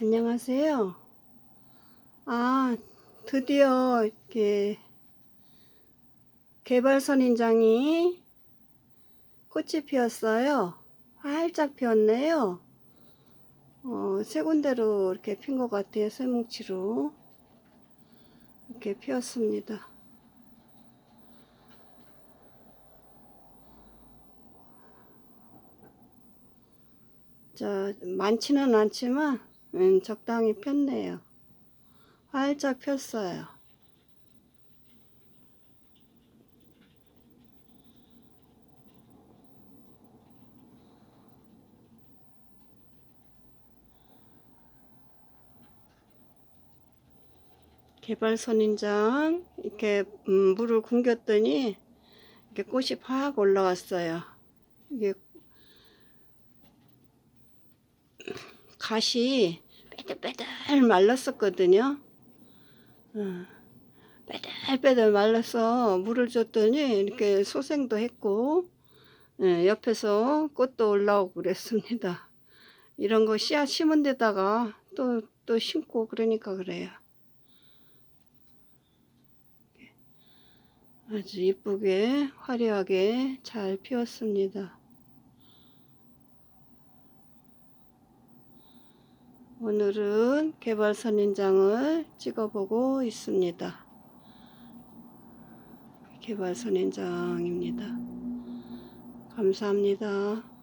안녕하세요. 아, 드디어 이렇게 개발선인장이 꽃이 피었어요. 활짝 피었네요. 어, 세 군데로 이렇게 핀 것 같아요. 쇠뭉치로. 이렇게 피었습니다. 자, 많지는 않지만, 음, 적당히 폈네요. 활짝 폈어요. 개발선 인장 이렇게 음, 물을 굶겼더니 이렇게 꽃이 팍 올라왔어요. 이게 갓이 빼들빼들 말랐었거든요. 어, 빼들빼들 말라서 물을 줬더니 이렇게 소생도 했고 예, 옆에서 꽃도 올라오고 그랬습니다. 이런 거 씨앗 심은 데다가 또, 또 심고 그러니까 그래요. 아주 이쁘게 화려하게 잘 피었습니다. 오늘은 개발선인장을 찍어보고 있습니다. 개발선인장입니다. 감사합니다.